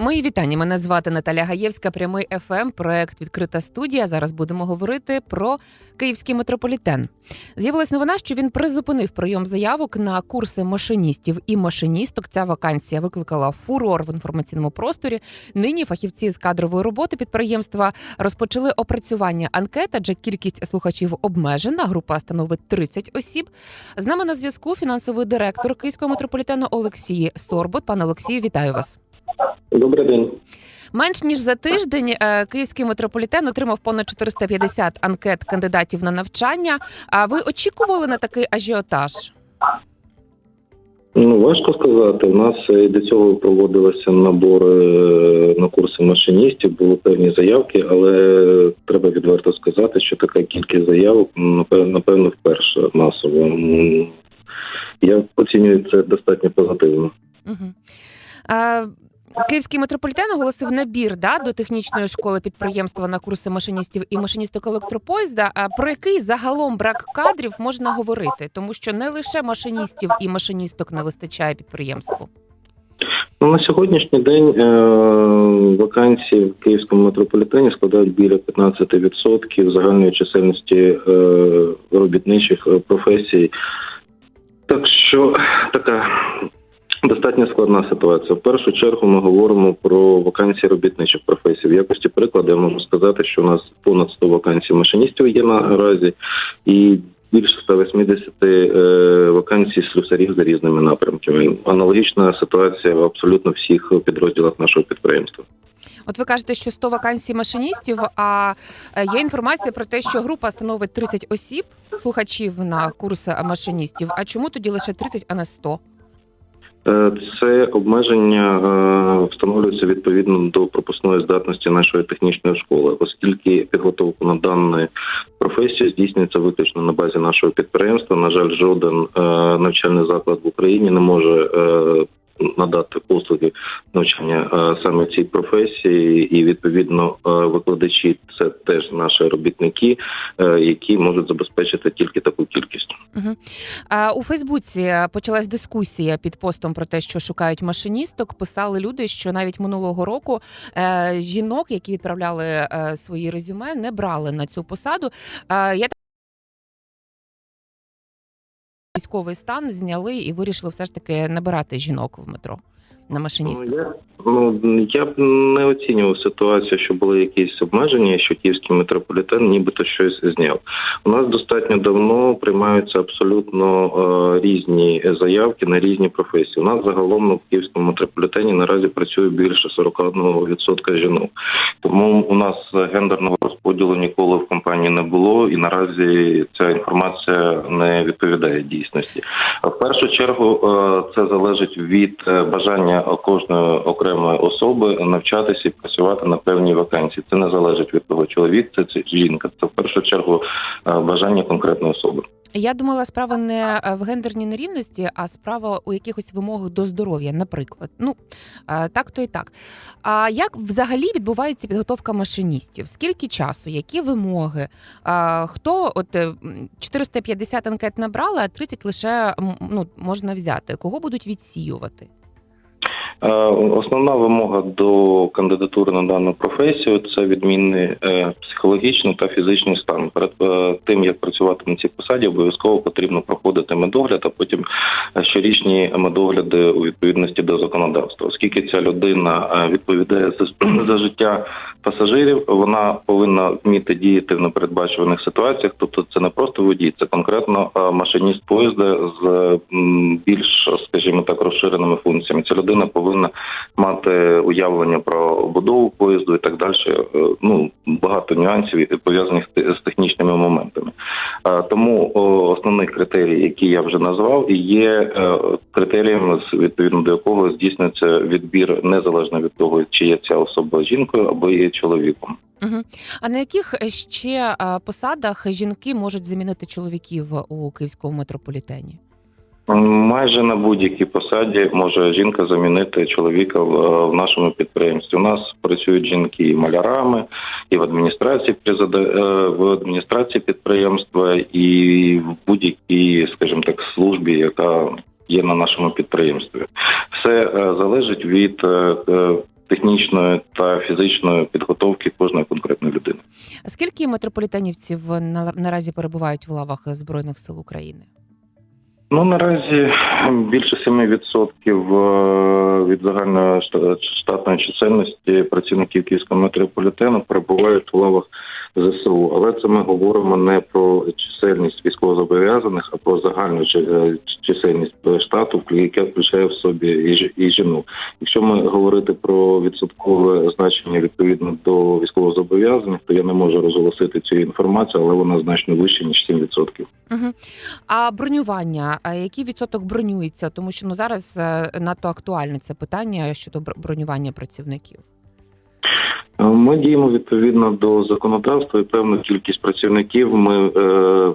Мої вітання. Мене звати Наталя Гаєвська, прямий ФМ, проект Відкрита студія. Зараз будемо говорити про київський метрополітен. З'явилась новина, що він призупинив прийом заявок на курси машиністів і машиністок. Ця вакансія викликала фурор в інформаційному просторі. Нині фахівці з кадрової роботи підприємства розпочали опрацювання анкет, адже кількість слухачів обмежена. Група становить 30 осіб. З нами на зв'язку фінансовий директор Київського метрополітену Олексій Сорбот. Пане Олексію, вітаю вас. Добрий день. Менш ніж за тиждень е, Київський метрополітен отримав понад 450 анкет кандидатів на навчання. А ви очікували на такий ажіотаж? Ну важко сказати. У нас і до цього проводилися набори е, на курси машиністів, були певні заявки, але треба відверто сказати, що така кількість заявок напевно, вперше масово. Я оцінюю це достатньо позитивно. Угу. Е, Київський метрополітен оголосив набір да, до технічної школи підприємства на курси машиністів і машиністок електропоїзда. А про який загалом брак кадрів можна говорити? Тому що не лише машиністів і машиністок не вистачає підприємству. Ну, на сьогоднішній день е, вакансії в Київському метрополітені складають біля 15% загальної чисельності е, робітничих е, професій. Так що така достатньо складна ситуація. В першу чергу ми говоримо про вакансії робітничих професій. В якості прикладу я можу сказати, що у нас понад 100 вакансій машиністів є наразі, і більше 180 е, вакансій слюсарів за різними напрямками. Аналогічна ситуація в абсолютно всіх підрозділах нашого підприємства. От ви кажете, що 100 вакансій машиністів. А е, є інформація про те, що група становить 30 осіб, слухачів на курси машиністів. А чому тоді лише 30, а не 100? Е, Це обмеження е, встановлюється відповідно до пропускної здатності нашої технічної школи, оскільки підготовку на дану професію здійснюється виключно на базі нашого підприємства. На жаль, жоден е, навчальний заклад в Україні не може надати послуги навчання е, саме цій професії, і відповідно е, викладачі це теж наші робітники, е, які можуть забезпечити тільки таку кількість. Угу. А, у Фейсбуці почалась дискусія під постом про те, що шукають машиністок. Писали люди, що навіть минулого року жінок, які відправляли свої резюме, не брали на цю посаду. Я військовий стан зняли і вирішили все ж таки набирати жінок в метро на машиністок. Ну, я, ну, я б не оцінював ситуацію, що були якісь обмеження, що київський метрополітен нібито щось зняв. У нас достатньо давно приймаються абсолютно е, різні заявки на різні професії. У нас загалом на київському метрополітені наразі працює більше 41% жінок. Тому у нас гендерного розподілу ніколи в компанії не було, і наразі ця інформація не відповідає дійсності. В першу чергу е, це залежить від е, бажання кожної окремої особи навчатися і працювати на певній вакансії. Це не залежить від того, чоловік це чи жінка. Це в першу чергу е, бажання конкретної особи. Я думала, справа не е, в гендерній нерівності, а справа у якихось вимогах до здоров'я, наприклад. Ну е, так то і так. А як взагалі відбувається підготовка машиністів? Скільки часу? Які вимоги? Хто от е, 450 анкет набрали, а 30 лише ну, можна взяти? Кого будуть відсіювати? Е, Основна вимога до кандидатури на дану професію це відмінний е, психологічний та фізичний стан. Перед е, тим як працювати на цій посаді, обов'язково потрібно проходити медогляд, а потім щорічні медогляди у відповідності до законодавства. Оскільки ця людина відповідає за життя пасажирів, вона повинна вміти діяти в непередбачуваних ситуаціях. Тобто, це не просто водій, це конкретно е, машиніст поїзда з більш, скажімо так, розширеними функціями. Ця людина повинна мати уявлення про будову поїзду і так далі. Е, Ну багато нюансів пов'язаних з технічними моментами. Е, Тому основний критерій, який я вже назвав, є е, критерієм, відповідно до якого здійснюється відбір незалежно від того, чи є ця особа жінкою або є чоловіком. Угу. А на яких ще посадах жінки можуть замінити чоловіків у київському метрополітені? Майже на будь-якій посаді може жінка замінити чоловіка в, е, в нашому підприємстві. У нас працюють жінки і малярами, і в адміністрації е, в адміністрації підприємства, і в будь-якій, скажімо так, службі, яка є на нашому підприємстві. Все е, залежить від технічної та фізичної підготовки кожної конкретної людини. Скільки метрополітенівців на- наразі перебувають в лавах збройних сил України? Ну наразі більше 7% е, від загальної штатної чисельності працівників Київського метрополітену перебувають у лавах ЗСУ. Але це ми говоримо не про чисельність військовозобов'язаних, а про загальну е, чисельність штату, яка включає в собі і жінок. Якщо ми говорити про відсоткове значення відповідно до військовозобов'язаних, то я не можу розголосити цю інформацію, але вона значно вища ніж 7%. Угу. А бронювання, а який відсоток бронюється? Тому що ну зараз е, надто актуальне це питання щодо бр- бронювання працівників. Е, Ми діємо відповідно до законодавства і певну кількість працівників ми е,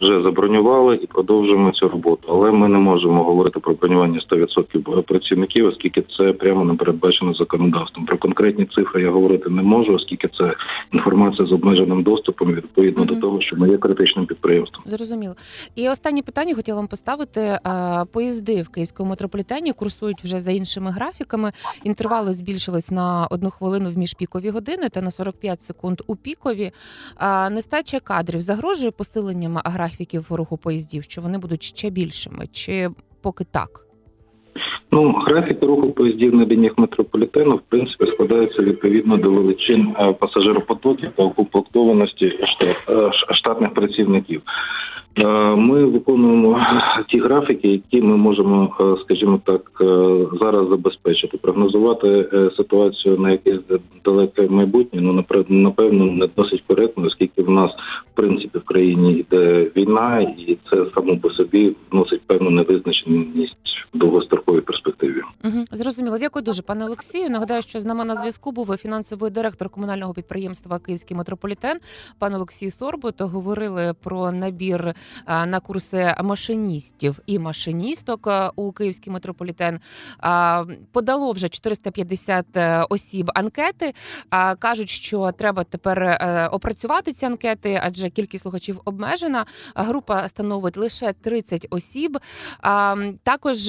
вже забронювали і продовжуємо цю роботу. Але ми не можемо говорити про бронювання 100% працівників, оскільки це прямо не передбачено законодавством. Про конкретні цифри я говорити не можу, оскільки це інформація з обмеженим доступом відповідно Мгм. до того, що ми є критичним підприємством. Зрозуміло. І останнє питання хотіла вам поставити. Е, Поїзди в Київському метрополітені курсують вже за іншими графіками. Інтервали збільшились на одну хвилину в міжпікові години на 45 секунд у пікові. Нестача кадрів загрожує посиленням графіків руху поїздів, що вони будуть ще більшими, чи поки так? Ну, графік руху поїздів на лініях метрополітену в принципі складається відповідно до величин е, пасажиропотоків та укомплектованості штат, е, штатних працівників. Е, Ми виконуємо ті графіки, які ми можемо, е, скажімо так, е, зараз забезпечити. Прогнозувати ситуацію на якесь далеке майбутнє, ну напевно, не досить коректно, оскільки в нас в принципі в країні йде війна, і це само по собі вносить певну невизначеність в довгостроковій перспективі. Угу. Зрозуміло. Дякую дуже, пане Олексію. Нагадаю, що з нами на зв'язку був фінансовий директор комунального підприємства Київський метрополітен, пан Олексій Сорбут. Говорили про набір на курси машиністів і машиністок у Київський метрополітен. Подало вже 450 е, осіб анкети. Кажуть, що треба тепер е, опрацювати ці анкети, адже кількість слухачів обмежена. Група становить лише 30 осіб. Також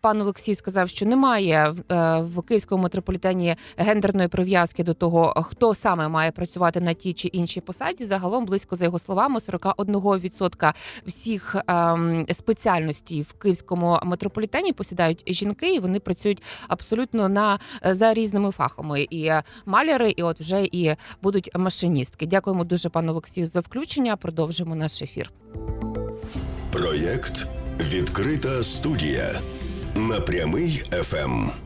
пан Олексій сказав, що немає в- е, Київському метрополітені гендерної прив'язки до того, хто саме має працювати на тій чи іншій посаді. Загалом близько за його словами 41% всіх ем, спеціальностей в Київському метрополітені посідають жінки, і вони працюють абсолютно на за різними фахами. І е, маляри, і от вже і будуть машиністки. Дякуємо дуже пану Олексію за включення. Продовжимо наш ефір. Проєкт Відкрита студія на прямий ФМ.